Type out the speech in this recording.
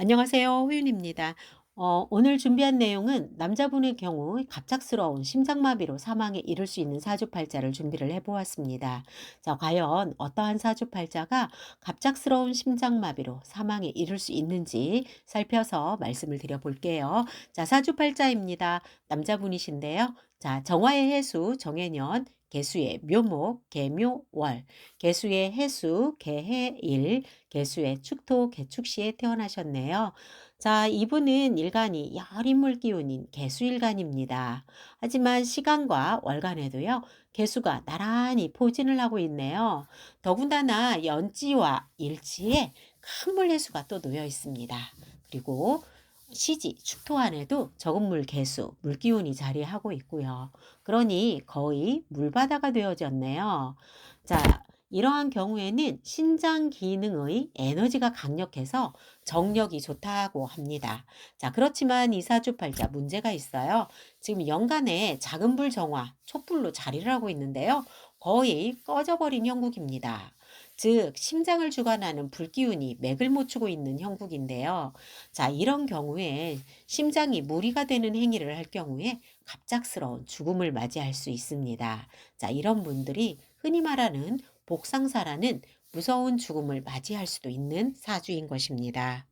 안녕하세요. 호윤입니다. 어, 오늘 준비한 내용은 남자분의 경우 갑작스러운 심장마비로 사망에 이를 수 있는 사주팔자를 준비를 해보았습니다. 자, 과연 어떠한 사주팔자가 갑작스러운 심장마비로 사망에 이를 수 있는지 살펴서 말씀을 드려볼게요. 자, 사주팔자입니다. 남자분이신데요. 자, 정화의 해수, 정해년, 개수의 묘목, 개묘월, 개수의 해수, 개해일, 개수의 축토, 개축시에 태어나셨네요. 자, 이분은 일간이 열인물 기운인 개수일간입니다. 하지만 시간과 월간에도요, 개수가 나란히 포진을 하고 있네요. 더군다나 연지와 일지에 큰 물해수가 또 놓여 있습니다. 그리고 시지, 축토 안에도 적은 물 개수, 물기운이 자리하고 있고요. 그러니 거의 물바다가 되어졌네요. 자, 이러한 경우에는 신장 기능의 에너지가 강력해서 정력이 좋다고 합니다. 자, 그렇지만 이 사주팔자 문제가 있어요. 지금 연간에 작은 불 정화, 촛불로 자리를 하고 있는데요. 거의 꺼져버린 형국입니다. 즉, 심장을 주관하는 불기운이 맥을 못 추고 있는 형국인데요. 자, 이런 경우에 심장이 무리가 되는 행위를 할 경우에 갑작스러운 죽음을 맞이할 수 있습니다. 자, 이런 분들이 흔히 말하는 복상사라는 무서운 죽음을 맞이할 수도 있는 사주인 것입니다.